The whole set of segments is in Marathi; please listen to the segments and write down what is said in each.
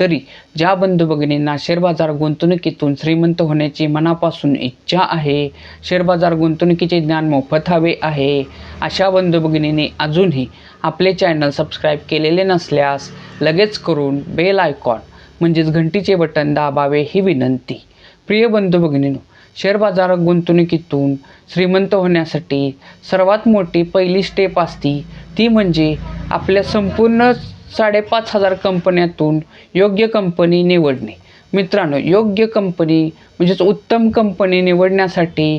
तरी ज्या बंधू भगिनींना शेअर बाजार गुंतवणुकीतून श्रीमंत होण्याची मनापासून इच्छा आहे शेअर बाजार गुंतवणुकीचे ज्ञान मोफत हवे आहे अशा बंधू भगिनींनी अजूनही आपले चॅनल सबस्क्राईब केलेले नसल्यास लगेच करून बेल आयकॉन म्हणजेच घंटीचे बटन दाबावे ही विनंती. प्रिय बंधू भगिनीनो शेअर बाजार गुंतवणुकीतून श्रीमंत होण्यासाठी सर्वात मोठी पहिली स्टेप असती ती म्हणजे आपल्या संपूर्ण साडेपाच हजार कंपन्यातून योग्य कंपनी निवडणे. मित्रांनो योग्य कंपनी म्हणजेच उत्तम कंपनी निवडण्यासाठी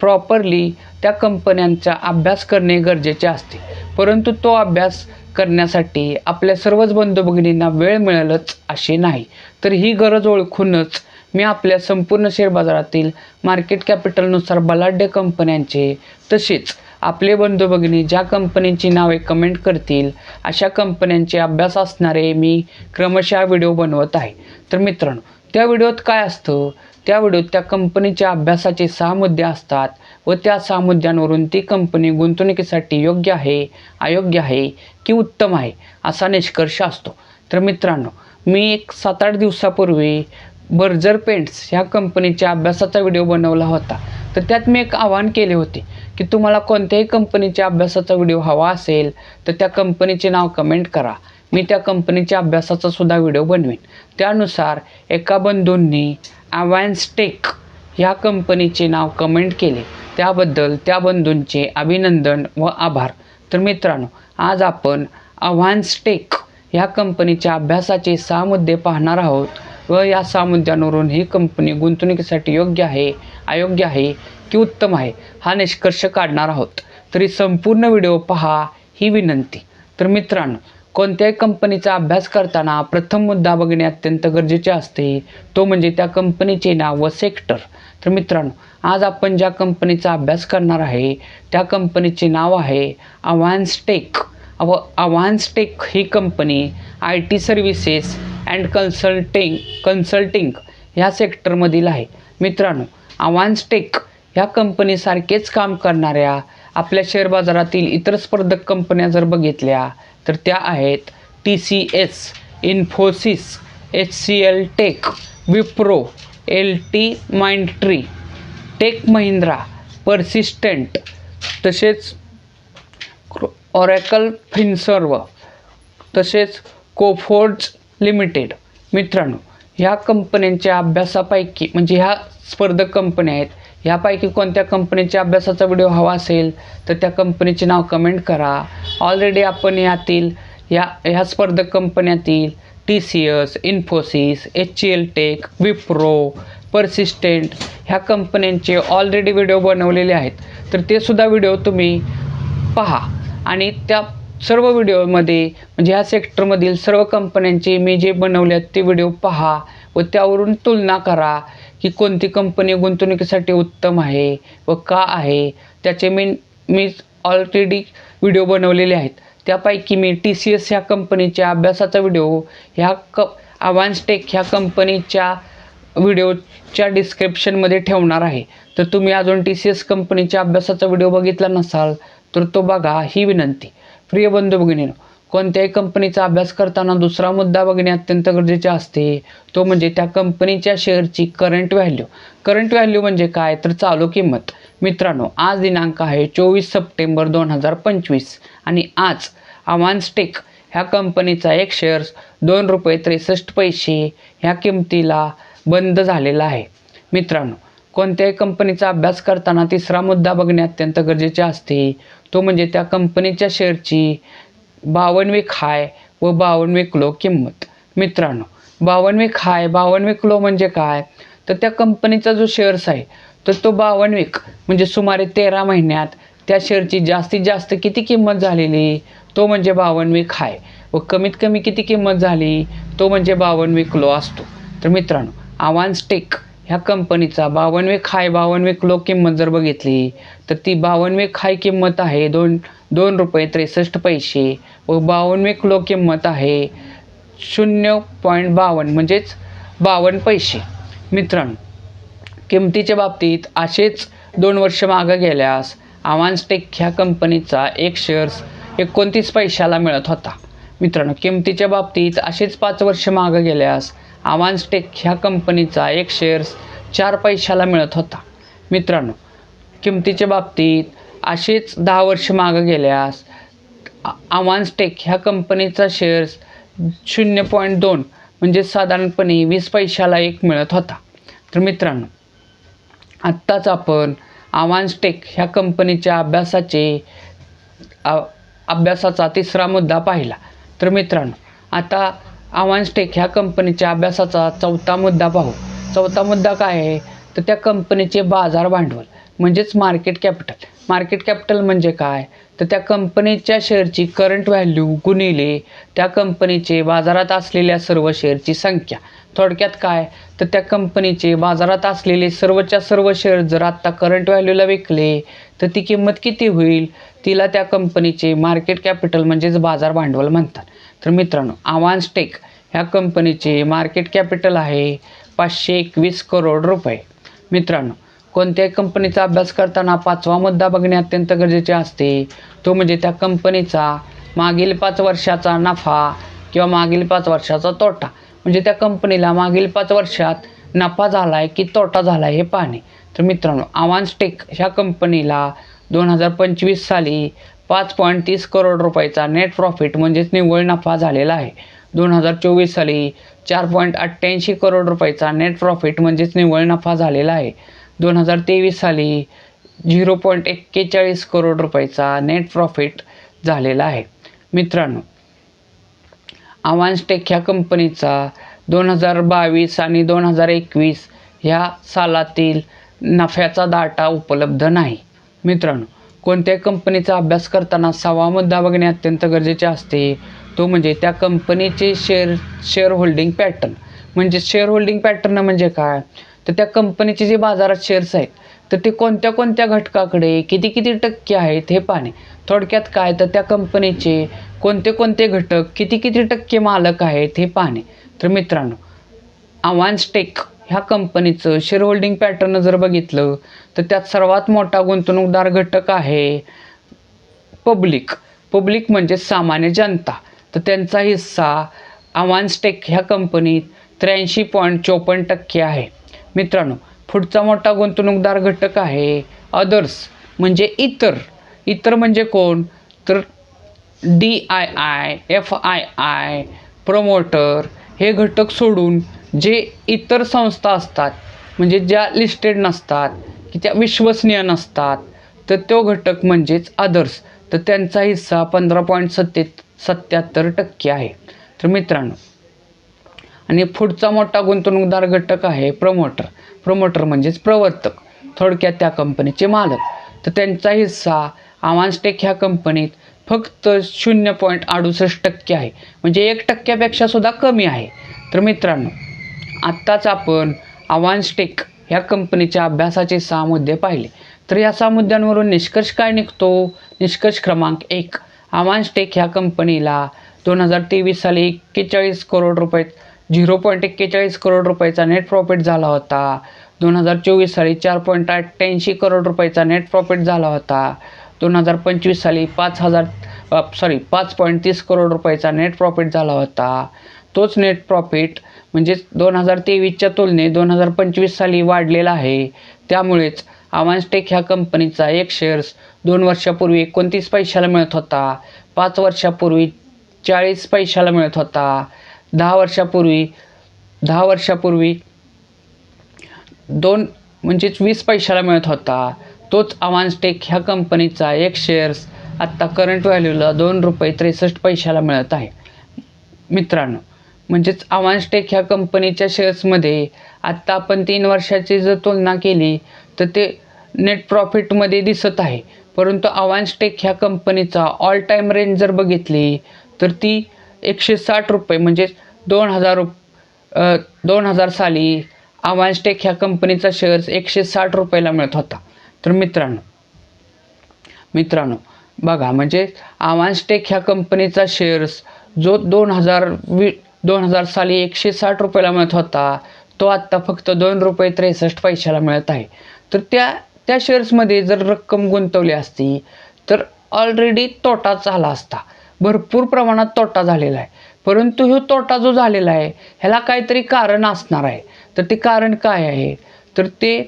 प्रॉपरली त्या कंपन्यांचा अभ्यास करणे गरजेचे असते. परंतु तो अभ्यास करण्यासाठी आपल्या सर्वच बंधू भगिनींना वेळ मिळेलच अशी नाही. तर ही गरज ओळखूनच मी आपल्या संपूर्ण शेअर बाजारातील मार्केट कॅपिटलनुसार बलाढ्य कंपन्यांचे तसेच आपले बंधू भगिनी ज्या कंपनीची नावे कमेंट करतील अशा कंपन्यांचे अभ्यास असणारे मी क्रमशः व्हिडिओ बनवत आहे. तर मित्रांनो त्या व्हिडिओत काय असतं? त्या व्हिडिओत त्या कंपनीच्या अभ्यासाचे सहा मुद्दे असतात व त्या सहा मुद्द्यांवरून ती कंपनी गुंतवणुकीसाठी योग्य आहे अयोग्य आहे की उत्तम आहे असा निष्कर्ष असतो. तर मित्रांनो मी एक सात आठ दिवसापूर्वी बर्जर पेंट्स ह्या कंपनीच्या अभ्यासाचा व्हिडिओ बनवला होता. तर त्यात मी एक आव्हान केले होते की तुम्हाला कोणत्याही कंपनीच्या अभ्यासाचा व्हिडिओ हवा असेल तर त्या कंपनीचे नाव कमेंट करा. मी त्या कंपनीच्या अभ्यासाचा सुद्धा व्हिडिओ बनवेन. त्यानुसार एका बंधूंनी टेक ह्या कंपनीचे नाव कमेंट केले. त्याबद्दल त्या बंधूंचे अभिनंदन व आभार. तर मित्रांनो आज आपण टेक ह्या कंपनीच्या अभ्यासाचे सहा मुद्दे पाहणार आहोत. व या सहा मुद्द्यांवरून ही कंपनी गुंतवणुकीसाठी योग्य आहे अयोग्य आहे की उत्तम आहे हा निष्कर्ष काढणार आहोत. तरी संपूर्ण व्हिडिओ पहा ही विनंती. तर मित्रांनो कोणत्याही कंपनीचा अभ्यास करताना प्रथम मुद्दा बघणे अत्यंत गरजेचे असते. तो म्हणजे त्या कंपनीचे नाव व सेक्टर तर मित्रांनो आज आपण ज्या कंपनीचा अभ्यास करणार आहे त्या कंपनीचे नाव आहे अव्हान्सटेक व अव्हान्सटेक ही company I T services and consulting consulting ह्या सेक्टरमधील आहे. मित्रांनो अव्हान्सटेक ह्या कंपनीसारखेच काम करणाऱ्या आपल्या शेअर बाजारातील इतर स्पर्धक कंपन्या जर बघितल्या तर त्या आहेत T C S Infosys H C L tech Wipro L T Mindtree tech Mahindra Persistent तसेच ऑरॅकल फिनसर्व तसेच कोफोर्ड्स लिमिटेड मित्रांनो ह्या कंपन्यांच्या अभ्यासापैकी म्हणजे ह्या स्पर्धक कंपन्या आहेत ह्यापैकी कोणत्या कंपनीच्या अभ्यासाचा व्हिडिओ हवा असेल तर त्या कंपनीचे नाव कमेंट करा. ऑलरेडी आपण यातील या ह्या स्पर्धक कंपन्यातील T C S Infosys H L tech Wipro Persistent ह्या कंपन्यांचे ऑलरेडी व्हिडिओ बनवलेले आहेत. तर ते सुद्धा व्हिडिओ तुम्ही पहा. आणि त्या सर्व व्हिडिओमध्ये म्हणजे ह्या सेक्टरमधील सर्व कंपन्यांचे मी जे बनवले आहेत ते व्हिडिओ पहा व त्यावरून तुलना करा की कोणती कंपनी गुंतवणुकीसाठी उत्तम आहे व का आहे. त्याचे मी मी ऑलरेडी व्हिडिओ बनवलेले आहेत. त्यापैकी मी टी सी एस ह्या कंपनीच्या अभ्यासाचा व्हिडिओ ह्या क टेक ह्या कंपनीच्या व्हिडिओच्या डिस्क्रिप्शनमध्ये ठेवणार आहे. तर तुम्ही अजून टी सी एस कंपनीच्या अभ्यासाचा व्हिडिओ बघितला नसाल तर तो बघा ही विनंती. प्रिय बंधू भगिनीनो कोणत्याही कंपनीचा अभ्यास करताना दुसरा मुद्दा बघणे अत्यंत गरजेचे असते. तो म्हणजे त्या कंपनीच्या शेअरची करंट व्हॅल्यू करंट व्हॅल्यू म्हणजे काय? तर चालू किंमत. मित्रांनो आज दिनांक आहे चोवीस सप्टेंबर दोन हजार पंचवीस आणि आज अवान्सटेक ह्या कंपनीचा एक शेअर्स दोन रुपये त्रेसष्ट पैसे ह्या किमतीला बंद झालेला आहे. मित्रांनो कोणत्याही कंपनीचा अभ्यास करताना तिसरा मुद्दा बघणे अत्यंत गरजेचे असते. तो म्हणजे त्या कंपनीच्या शेअरची बावनवे खाय व बावनवे क्लो किंमत. मित्रांनो बावनवे खाय बावनवे क्लो म्हणजे काय? तर त्या कंपनीचा जो शेअर्स आहे तर तो बावनवेक म्हणजे सुमारे तेरा महिन्यात त्या शेअरची जास्तीत जास्त किती किंमत झालेली? तो म्हणजे बावनवे खाय. व कमीत कमी किती किंमत झाली? तो म्हणजे बावनवे क्लो असतो. तर मित्रांनो आव्हान्सटेक ह्या कंपनीचा बावनवे खाय बावनवे किलो किंमत जर बघितली तर ती बावनवे खाय किंमत आहे दोन दोन रुपये त्रेसष्ट पैसे व बावनवे किलो किंमत आहे शून्य पॉईंट बावन्न म्हणजेच बावन्न पैसे. मित्रांनो किमतीच्या बाबतीत असेच दोन वर्ष मागं गेल्यास आव्हान्सटेक ह्या कंपनीचा एक शेअर्स एकोणतीस पैशाला मिळत होता. मित्रांनो किमतीच्या बाबतीत असेच पाच वर्ष मागं गेल्यास आव्हान्सटेक ह्या कंपनीचा एक शेअर्स चार पैशाला मिळत होता. मित्रांनो किमतीच्या बाबतीत असेच दहा वर्ष मागं गेल्यास आव्हान्सटेक ह्या कंपनीचा शेअर्स शून्य पॉईंट दोन म्हणजे साधारणपणे वीस पैशाला एक मिळत होता. तर मित्रांनो आत्ताच आपण आव्हान्सटेक ह्या कंपनीच्या अभ्यासाचे आ- अभ्यासाचा तिसरा मुद्दा पाहिला. तर मित्रांनो आता आव्हान्सटेक ह्या कंपनीच्या अभ्यासाचा चौथा मुद्दा पाहू. चौथा मुद्दा काय आहे? तर त्या कंपनीचे बाजार भांडवल म्हणजेच मार्केट कॅपिटल मार्केट कॅपिटल म्हणजे काय? तर त्या कंपनीच्या शेअरची करंट व्हॅल्यू गुणिले त्या कंपनीचे बाजारात असलेल्या सर्व शेअरची संख्या. थोडक्यात काय? तर त्या कंपनीचे बाजारात असलेले सर्वच्या सर्व शेअर जर आत्ता करंट व्हॅल्यूला विकले तर ती किंमत किती होईल? तिला त्या कंपनीचे मार्केट कॅपिटल म्हणजेच बाजार भांडवल म्हणतात. तर मित्रांनो आव्हान्स टेक ह्या कंपनीचे मार्केट कॅपिटल आहे पाचशे एकवीस करोड रुपये. मित्रांनो कोणत्याही कंपनीचा अभ्यास करताना पाचवा मुद्दा बघणे अत्यंत गरजेचे असते. तो म्हणजे त्या कंपनीचा मागील पाच वर्षाचा नफा किंवा मागील पाच वर्षाचा तोटा. म्हणजे त्या कंपनीला मागील पाच वर्षात नफा झाला आहे की तोटा झाला आहे हे पाहणे. तर मित्रांनो आव्हान्सटेक ह्या कंपनीला दोन हजार पंचवीस साली पाच पॉईंट तीस करोड रुपयाचा नेट प्रॉफिट म्हणजेच निव्वळ नफा झालेला आहे. दोन हजार चोवीस साली चार पॉईंट अठ्ठ्याऐंशी करोड रुपयाचा नेट प्रॉफिट म्हणजेच निव्वळ नफा झालेला आहे. दोन हजार तेवीस साली झिरो पॉईंट एक्केचाळीस करोड रुपयाचा नेट प्रॉफिट झालेला आहे. मित्रांनो आव्हान्सटेक ह्या कंपनीचा दोन हजार बावीस आणि दोन हजार एकवीस ह्या सालातील नफ्याचा डाटा उपलब्ध नाही. मित्रांनो कोणत्याही कंपनीचा अभ्यास करताना सहावा मुद्दा बघणे अत्यंत गरजेचे असते. तो म्हणजे त्या कंपनीचे शेअर शेअर होल्डिंग पॅटर्न म्हणजे शेअर होल्डिंग पॅटर्न म्हणजे काय? तर त्या कंपनीचे जे बाजारात शेअर्स आहेत तर ते कोणत्या कोणत्या घटकाकडे किती किती टक्के आहेत हे पाहणे. थोडक्यात काय? तर त्या कंपनीचे कोणते कोणते घटक किती किती टक्के मालक आहेत हे पाहणे. तर मित्रांनो आव्हान्सटेक ह्या कंपनीचं शेअर होल्डिंग पॅटर्न जर बघितलं तर त्यात सर्वात मोठा गुंतवणूकदार घटक आहे पब्लिक पब्लिक म्हणजे सामान्य जनता. तर त्यांचा हिस्सा अवान्सटेक ह्या कंपनीत त्र्याऐंशी पॉईंट चोपन्न टक्के आहे. मित्रांनो पुढचा मोठा गुंतवणूकदार घटक आहे अदर्स म्हणजे इतर. इतर म्हणजे कोण? तर D I I F I I promoter हे घटक सोडून जे इतर संस्था असतात म्हणजे ज्या लिस्टेड नसतात की त्या विश्वसनीय नसतात तर तो घटक म्हणजेच अदर्स तर त्यांचा हिस्सा पंधरा पॉईंट सत्ते सत्याहत्तर टक्के आहे. तर मित्रांनो आणि पुढचा मोठा गुंतवणूकदार घटक आहे प्रमोटर प्रमोटर म्हणजेच प्रवर्तक थोडक्यात त्या कंपनीचे मालक. तर त्यांचा हिस्सा आव्हान्सटेक ह्या कंपनीत फक्त शून्य पॉईंट अडुसष्ट टक्के आहे. म्हणजे एक टक्क्यापेक्षा सुद्धा कमी आहे. तर मित्रांनो आत्ताच आपण आव्हान्सटेक ह्या कंपनीच्या अभ्यासाचे सहा मुद्दे पाहिले. तर या सहा मुद्द्यांवरून निष्कर्ष काय निघतो? निष्कर्ष क्रमांक एक. आव्हान्सटेक ह्या कंपनीला दोन हजार तेवीस साली एक्केचाळीस करोड रुपये झिरो पॉईंट एक्केचाळीस करोड रुपयाचा नेट प्रॉफिट झाला होता. दोन हजार चोवीस साली चार पॉईंट अठ्ठ्याऐंशी करोड रुपयाचा नेट प्रॉफिट झाला होता. दोन हजार पंचवीस साली पाच हजार सॉरी पाच पॉईंट तीस करोड रुपयाचा नेट प्रॉफिट झाला होता. तोच नेट प्रॉफिट म्हणजेच दोन हजार तेवीसच्या तुलनेत दोन हजार पंचवीस साली वाढलेला आहे. त्यामुळेच आव्हान्सटेक ह्या कंपनीचा एक शेअर्स दोन वर्षापूर्वी एकोणतीस पैशाला मिळत होता. पाच वर्षापूर्वी चाळीस पैशाला मिळत होता. दहा वर्षापूर्वी दहा वर्षापूर्वी दोन म्हणजेच वीस पैशाला मिळत होता. तोच आव्हान्सटेक ह्या कंपनीचा एक शेअर्स आत्ता करंट व्हॅल्यूला दोन रुपये त्रेसष्ट पैशाला मिळत आहे. मित्रांनो म्हणजेच आव्हान्सटेक ह्या कंपनीच्या शेअर्समध्ये आत्ता आपण तीन वर्षाची जर तुलना केली तर ते नेट प्रॉफिटमध्ये दिसत आहे. परंतु आव्हान्सटेक ह्या कंपनीचा ऑल टाईम रेंज जर बघितली तर ती एकशे साठ रुपये म्हणजे दोन हजार रुप दोन हजार साली अवान्स्टेक ह्या कंपनीचा शेअर्स एकशे साठ रुपयाला मिळत होता. तर मित्रांनो मित्रांनो बघा म्हणजे आव्हान्सटेक ह्या कंपनीचा शेअर्स जो दोन हजार वी दोन हजार साली एकशे साठ रुपयाला मिळत होता. तो आत्ता फक्त दोन रुपये त्रेसष्ट पैशाला मिळत आहे. तर त्या त्या शेअर्समध्ये जर रक्कम गुंतवली असती तर ऑलरेडी तोटा झाला असता. भरपूर प्रमाणात तोटा झालेला आहे. परंतु ह्यो तोटा जो झालेला आहे ह्याला काहीतरी कारण असणार आहे. तर ते कारण काय आहे? तर ते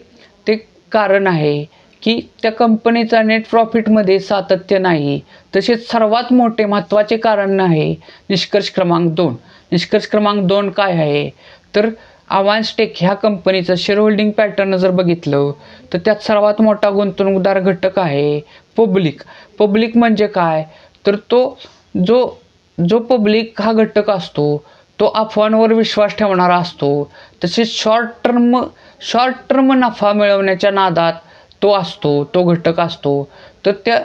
ते कारण आहे की त्या कंपनीचा नेट प्रॉफिटमध्ये सातत्य नाही. तसेच सर्वात मोठे महत्त्वाचे कारण आहे निष्कर्ष क्रमांक दोन. निष्कर्ष क्रमांक दोन काय आहे? तर आव्हान्सटेक ह्या कंपनीचं शेअर होल्डिंग पॅटर्न जर बघितलं तर त्यात सर्वात मोठा गुंतवणूकदार घटक आहे पब्लिक पब्लिक म्हणजे काय? तर तो जो जो पब्लिक हा घटक असतो तो अफवांवर विश्वास ठेवणारा असतो. तसेच शॉर्ट टर्म शॉर्ट टर्म नफा मिळवण्याच्या नादात तो असतो तो घटक असतो. तर त्या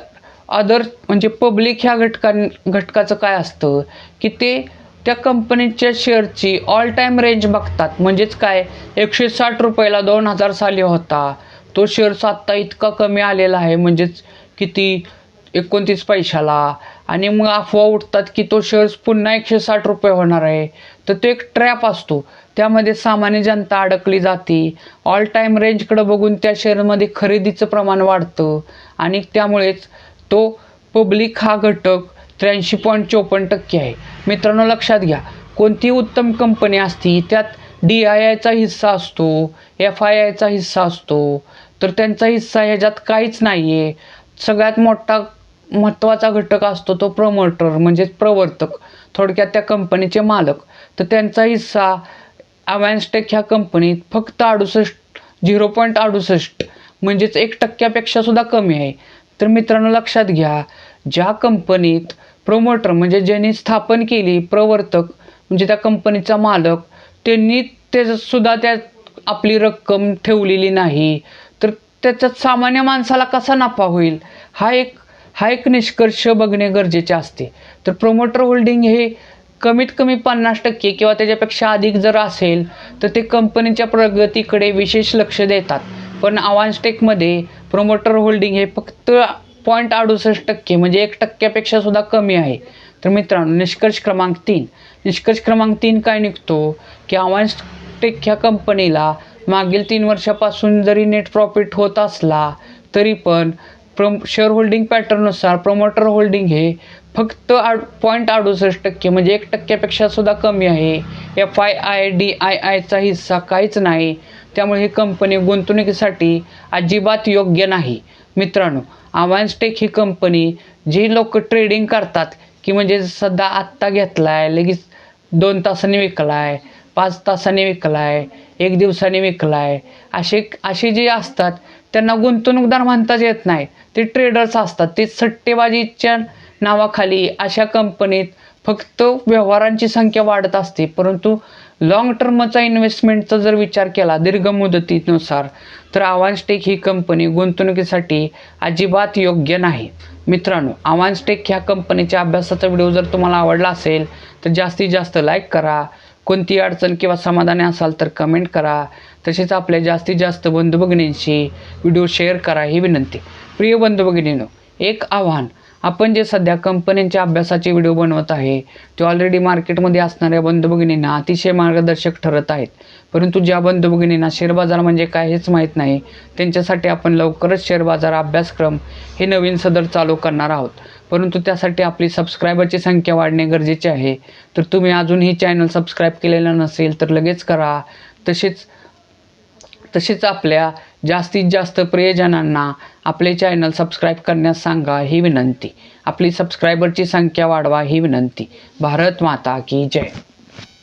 अदर म्हणजे पब्लिक ह्या घटकां घटकाचं काय असतं? की ते त्या कंपनीच्या शेअरची ऑल टाईम रेंज बघतात. म्हणजेच काय? एकशे साठ रुपयाला दोन हजार साली होता. तो शेअर्स आत्ता इतका कमी आलेला आहे. म्हणजेच किती? एकोणतीस पैशाला. आणि मग अफवा उठतात की तो शेअर्स पुन्हा एकशे साठ रुपये होणार आहे. तर तो एक ट्रॅप असतो. त्यामध्ये सामान्य जनता अडकली जाते. ऑल टाईम रेंजकडं बघून त्या शेअरमध्ये खरेदीचं प्रमाण वाढतं. आणि त्यामुळेच तो पब्लिक हा घटक त्र्याऐंशी पॉईंट चोपन्न टक्के आहे. मित्रांनो लक्षात घ्या कोणती उत्तम कंपनी असती त्यात डी आय आयचा हिस्सा असतो एफ आय आयचा हिस्सा असतो तर त्यांचा हिस्सा ह्याच्यात काहीच नाही आहे सगळ्यात मोठा महत्त्वाचा घटक असतो तो प्रमोटर म्हणजेच प्रवर्तक थोडक्यात त्या कंपनीचे मालक. तर त्यांचा हिस्सा अवॅन्स्टेक ह्या कंपनीत फक्त अडुसष्ट झिरो पॉईंट अडुसष्ट म्हणजेच एक टक्क्यापेक्षा सुद्धा कमी आहे. तर मित्रांनो लक्षात घ्या ज्या कंपनीत प्रमोटर म्हणजे ज्यांनी स्थापन केली प्रवर्तक म्हणजे त्या कंपनीचा मालक त्यांनी त्याचंसुद्धा त्यात आपली रक्कम ठेवलेली नाही तर त्याच्यात सामान्य माणसाला कसा नफा होईल? हा एक हा एक निष्कर्ष बघणे गरजेचे असते. तर प्रोमोटर होल्डिंग हे कमीत कमी पन्नास टक्के किंवा त्याच्यापेक्षा अधिक जर असेल तर ते कंपनीच्या प्रगतीकडे विशेष लक्ष देतात. पण अवान्सटेकमध्ये प्रोमोटर होल्डिंग हे फक्त पॉईंट अडुसष्ट टक्के म्हणजे एक टक्क्यापेक्षा सुद्धा कमी आहे. तर मित्रांनो निष्कर्ष क्रमांक तीन. निष्कर्ष क्रमांक तीन काय निघतो? की अवान्सटेक ह्या कंपनीला मागील तीन वर्षापासून जरी नेट प्रॉफिट होत असला तरी पण प्रम शेअर होल्डिंग पॅटर्ननुसार प्रमोटर होल्डिंग हे फक्त आड पॉईंट अडुसष्ट टक्के म्हणजे एक टक्क्यापेक्षा सुद्धा कमी आहे. F I I D I आयचा हिस्सा काहीच नाही. त्यामुळे ही कंपनी गुंतवणुकीसाठी अजिबात योग्य नाही. मित्रांनो अवान्सटेक ही कंपनी जी लोक ट्रेडिंग करतात की म्हणजे सध्या आत्ता घेतला आहे लगेच दोन तासांनी विकला आहे पाच तासांनी विकला आहे एक दिवसाने विकला आहे असे असे जे असतात त्यांना गुंतवणूकदार म्हणताच येत नाही. ते ट्रेडर्स असतात ते सट्टेबाजीच्या नावाखाली अशा कंपनीत फक्त व्यवहारांची संख्या वाढत असते परंतु लाँग टर्मचा इन्व्हेस्टमेंटचा जर विचार केला दीर्घ मुदतीनुसार तर आव्हान्सटेक ही कंपनी गुंतवणुकीसाठी अजिबात योग्य नाही. मित्रांनो आव्हान्सटेक ह्या कंपनीच्या अभ्यासाचा व्हिडिओ जर तुम्हाला आवडला असेल तर जास्तीत जास्त लाईक करा. कोणती अडचण किंवा समाधानी असाल तर कमेंट करा. तसेच आपल्या जास्तीत जास्त बंधू भगिनींशी व्हिडिओ शेअर करा ही विनंती. प्रिय बंधू भगिनीनो एक आव्हान आपण जे सध्या कंपन्यांच्या अभ्यासाचे व्हिडिओ बनवत आहे ते ऑलरेडी मार्केटमध्ये असणाऱ्या बंधुभगिनींना अतिशय मार्गदर्शक ठरत आहेत. परंतु ज्या बंधुभगिनींना शेअर बाजार म्हणजे काय हेच माहीत नाही त्यांच्यासाठी आपण लवकरच शेअर बाजार अभ्यासक्रम हे नवीन सदर चालू करणार आहोत. परंतु त्यासाठी आपली सबस्क्रायबरची संख्या वाढणे गरजेचे आहे. तर तुम्ही अजूनही चॅनल सबस्क्राईब केलेलं नसेल तर लगेच करा. तसेच तसेच आपल्या जास्तीत जास्त प्रियजनांना आपले चॅनल सबस्क्राईब करण्यास सांगा ही विनंती. आपली सबस्क्रायबरची संख्या वाढवा ही विनंती. भारत माता की जय.